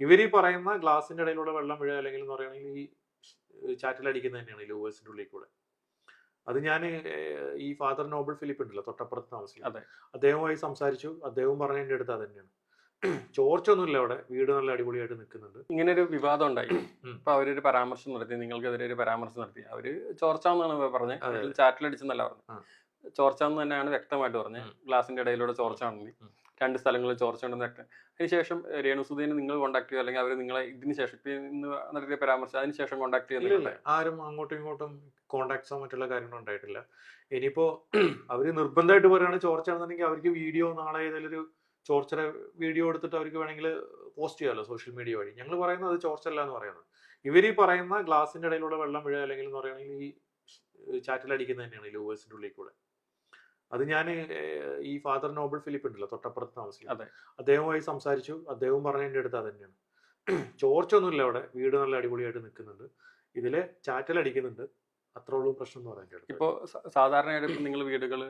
ഇവർ ഈ പറയുന്ന ഗ്ലാസിന്റെ ഇടയിലൂടെ വെള്ളം വീഴുക അല്ലെങ്കിൽ എന്ന് പറയുകയാണെങ്കിൽ ഈ ചാറ്റിൽ അടിക്കുന്നത് തന്നെയാണ് ഈ ലൂവേഴ്സിന്റെ ഉള്ളിൽ കൂടെ അത് ഞാൻ ഈ ഫാദർ നോബിൾ ഫിലിപ്പ് ഉണ്ടല്ലോ തൊട്ടപ്പുറത്ത് താമസിക്കും അതെ. അദ്ദേഹവുമായി സംസാരിച്ചു. അദ്ദേഹവും പറഞ്ഞതിന്റെ അടുത്ത് അത് തന്നെയാണ് ചോർച്ചൊന്നുമില്ല അവിടെ. വീട് നല്ല അടിപൊളിയായിട്ട് നിൽക്കുന്നുണ്ട്. ഇങ്ങനെ ഒരു വിവാദം ഉണ്ടായി. അപ്പൊ അവരൊരു പരാമർശം നടത്തി. നിങ്ങൾക്കെതിരെ ഒരു പരാമർശം നടത്തി. അവർ ചോർച്ച എന്നാണ് പറഞ്ഞത്. ചാറ്റിലടിച്ചെന്നല്ല. പറഞ്ഞത് ചോർച്ച എന്ന് തന്നെയാണ് വ്യക്തമായിട്ട് പറഞ്ഞത്. ഗ്ലാസിന്റെ ഇടയിലൂടെ ചോർച്ച ആണെന്ന് ഉം. രണ്ട് സ്ഥലങ്ങളിൽ ചോർച്ച ഉണ്ടെന്നൊക്കെ അതിനുശേഷം രേണുസുദീനെ നിങ്ങൾ കോൺടാക്ട് ചെയ്യുക അല്ലെങ്കിൽ അവർ നിങ്ങളെ ഇതിന് ശേഷം നടത്തിയ പരാമർശം അതിനുശേഷം കോൺടാക്ട് ചെയ്യുന്നില്ല ആരും അങ്ങോട്ടും ഇങ്ങോട്ടും കോൺടാക്ട്സോ മറ്റുള്ള കാര്യങ്ങൾ ഉണ്ടായിട്ടില്ല. ഇനിയിപ്പോ അവർ നിർബന്ധമായിട്ട് പറയുകയാണ് ചോർച്ചയാണെന്നുണ്ടെങ്കിൽ അവർക്ക് വീഡിയോ നാളെ ഏതെങ്കിലും ഒരു ചോർച്ചയുടെ വീഡിയോ എടുത്തിട്ട് അവർക്ക് വേണമെങ്കിൽ പോസ്റ്റ് ചെയ്യാമല്ലോ സോഷ്യൽ മീഡിയ വഴി. ഞങ്ങൾ പറയുന്നത് അത് ചോർച്ചയല്ല എന്ന് പറയുന്നത്. ഇവർ ഈ പറയുന്ന ഗ്ലാസിന്റെ ഇടയിലൂടെ വെള്ളം വീഴുക അല്ലെങ്കിൽ എന്ന് പറയുകയാണെങ്കിൽ ഈ ചാറ്റിൽ അടിക്കുന്നത് തന്നെയാണ് ഈ ലൂവേഴ്സിന്റെ ഉള്ളിൽ കൂടെ. അത് ഞാൻ ഈ ഫാദർ നോബിൾ ഫിലിപ്പ് ഉണ്ടല്ലോ തൊട്ടപ്പുറത്ത് താമസിക്കുന്നത് അതെ. അദ്ദേഹവുമായി സംസാരിച്ചു. അദ്ദേഹവും പറഞ്ഞതിന്റെ അടുത്ത് അത് തന്നെയാണ് ചോർച്ചൊന്നുമില്ല അവിടെ. വീട് നല്ല അടിപൊളിയായിട്ട് നിൽക്കുന്നുണ്ട്. ഇതിൽ ചാറ്റൽ അടിക്കുന്നുണ്ട് അത്ര ഉള്ളൂ പ്രശ്നം എന്ന് പറയുന്നത് ഇപ്പോ സാധാരണയായിട്ട് നിങ്ങൾ വീടുകൾ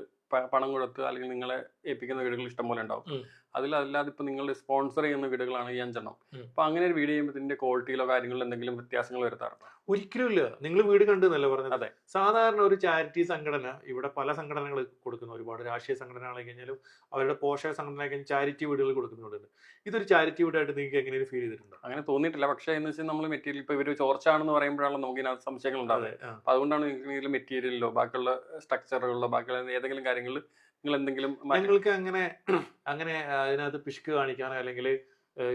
പണം കൊടുത്ത് അല്ലെങ്കിൽ നിങ്ങളെ ഏൽപ്പിക്കുന്ന വീടുകൾ ഇഷ്ടംപോലെ ഉണ്ടാവും. ഉം. അതിലല്ലാതെ ഇപ്പൊ നിങ്ങൾ സ്പോൺസർ ചെയ്യുന്ന വീടുകളാണ് ഈ അഞ്ചെണ്ണം. അപ്പൊ അങ്ങനെ ഒരു വീഡിയോ ചെയ്യുമ്പോൾ ഇതിന്റെ ക്വാളിറ്റിയിലോ കാര്യങ്ങളിലോ എന്തെങ്കിലും വ്യത്യാസങ്ങൾ വരുത്താറുണ്ടോ? ഒരിക്കലും ഇല്ല. നിങ്ങൾ വീട് കണ്ടു എന്നല്ല പറഞ്ഞത്? അതെ. സാധാരണ ഒരു ചാരിറ്റി സംഘടന ഇവിടെ പല സംഘടനകൾ കൊടുക്കുന്നു. ഒരുപാട് രാഷ്ട്രീയ സംഘടനകളായി കഴിഞ്ഞാലും അവരുടെ പോഷക സംഘടന ചാരിറ്റി വീടുകൾ കൊടുക്കുന്നുണ്ട്. ഇതൊരു ചാരിറ്റി വീടായിട്ട് നിങ്ങൾക്ക് എങ്ങനെയും ഫീൽ ചെയ്തിട്ടുണ്ടോ? അങ്ങനെ തോന്നിയിട്ടില്ല. പക്ഷേ എന്ന് വെച്ചാൽ നമ്മൾ മെറ്റീരിയൽ ഇപ്പൊ ഇവർ ചോർച്ചാണെന്ന് പറയുമ്പോഴാണ് നമുക്ക് ഇതിനകത്ത് സംശയങ്ങൾ ഉണ്ടാവുന്നത് അപ്പൊ അതുകൊണ്ടാണ് നിങ്ങൾക്ക് മെറ്റീരിയലിലോ ബാക്കിയുള്ള സ്ട്രക്ചറുകളിലോ ബാക്കിയുള്ള ഏതെങ്കിലും കാര്യങ്ങളിൽ നിങ്ങൾ എന്തെങ്കിലും ഞങ്ങൾക്ക് അങ്ങനെ അങ്ങനെ അതിനകത്ത് പിശുക്ക് കാണിക്കാനോ അല്ലെങ്കിൽ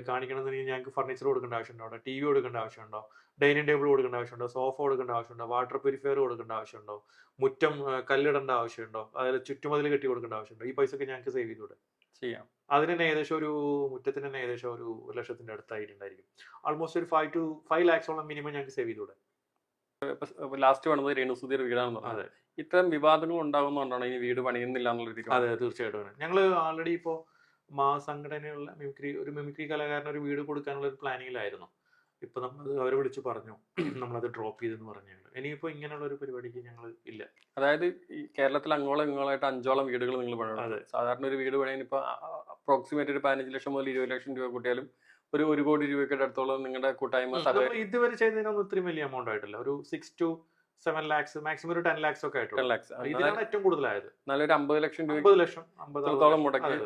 കാണിക്കണമെന്നുണ്ടെങ്കിൽ ഞങ്ങൾക്ക് ഫർണിച്ചർ കൊടുക്കേണ്ട ആവശ്യമുണ്ടോ? ടി വി കൊടുക്കേണ്ട ആവശ്യമുണ്ടോ? ഡൈനിങ് ടേബിൾ കൊടുക്കേണ്ട ആവശ്യമുണ്ടോ? സോഫ കൊടുക്കേണ്ട ആവശ്യമുണ്ടോ? വാട്ടർ പ്യൂരിഫയർ കൊടുക്കേണ്ട ആവശ്യമുണ്ടോ? മുറ്റം കല്ലിടേണ്ട ആവശ്യമുണ്ടോ? അതായത് ചുറ്റുമതിൽ കെട്ടി കൊടുക്കേണ്ട ആവശ്യമുണ്ടോ? ഈ പൈസ ഒക്കെ ഞങ്ങൾക്ക് സേവ് ചെയ്തൂടെ ചെയ്യാം. അതിന് തന്നെ ഏകദേശം ഒരു മുറ്റത്തിന് തന്നെ ഏകദേശം ഒരു ഒരു ലക്ഷത്തിന്റെ അടുത്തായിട്ടുണ്ടായിരിക്കും ആൾമോസ്റ്റ് ഒരു ഫൈവ് ടു ഫൈവ് ലാക്സോളം മിനിമം ഞങ്ങൾക്ക് സേവ് ചെയ്തൂടെ ലാസ്റ്റ് പണിത് രേണുസുധീർ വീടാണെന്ന് പറഞ്ഞത്. അതെ. ഇത്തരം വിവാദങ്ങൾ ഉണ്ടാകുന്നതുകൊണ്ടാണ് ഇനി വീട് പണിയുന്നില്ല എന്നുള്ള രീതി അതെ തീർച്ചയായിട്ടും ഞങ്ങൾ ആൾറെഡി ഇപ്പോൾ മാ സംഘടനയുള്ള മിമിക്രി ഒരു മിമിക്രി കലാകാരന് ഒരു വീട് കൊടുക്കാനുള്ള ഒരു പ്ലാനിങ്ങിലായിരുന്നു ഇപ്പൊ നമ്മൾ അവരെ വിളിച്ച് പറഞ്ഞു നമ്മളത് ഡ്രോപ്പ് ചെയ്തെന്ന് പറഞ്ഞു ഇനിയിപ്പോ ഇങ്ങനെയുള്ള ഒരു പരിപാടിക്ക് ഞങ്ങൾ ഇല്ല. അതായത് ഈ കേരളത്തിൽ അങ്ങോളം ഇങ്ങോളായിട്ട് അഞ്ചോളം വീടുകൾ നിങ്ങൾ പണിയണം സാധാരണ ഒരു വീട് പണിയാൻ ഇപ്പൊ അപ്രോക്സിമേറ്റ് ഒരു പതിനഞ്ച് ലക്ഷം മുതൽ ഇരുപത് ലക്ഷം രൂപ കൂട്ടിയാലും ഒരു ഒരു കോടി രൂപയ്ക്ക് അടുത്തോളം നിങ്ങളുടെ കൂട്ടായ്മ ഇതുവരെ ചെയ്തതിനൊന്നും ഇത്രയും വലിയ എമൗണ്ട് ആയിട്ടില്ല. ഒരു six to seven lakhs maximum ഒരു ടെൻ ലാക്സ് ഒക്കെ ആയിട്ടുള്ളൂ. ഇതിനാണ് ഏറ്റവും കൂടുതലായത്. നല്ലൊരു അമ്പത് ലക്ഷം രൂപ അമ്പത് ലക്ഷം അമ്പതോളം മുടക്കി.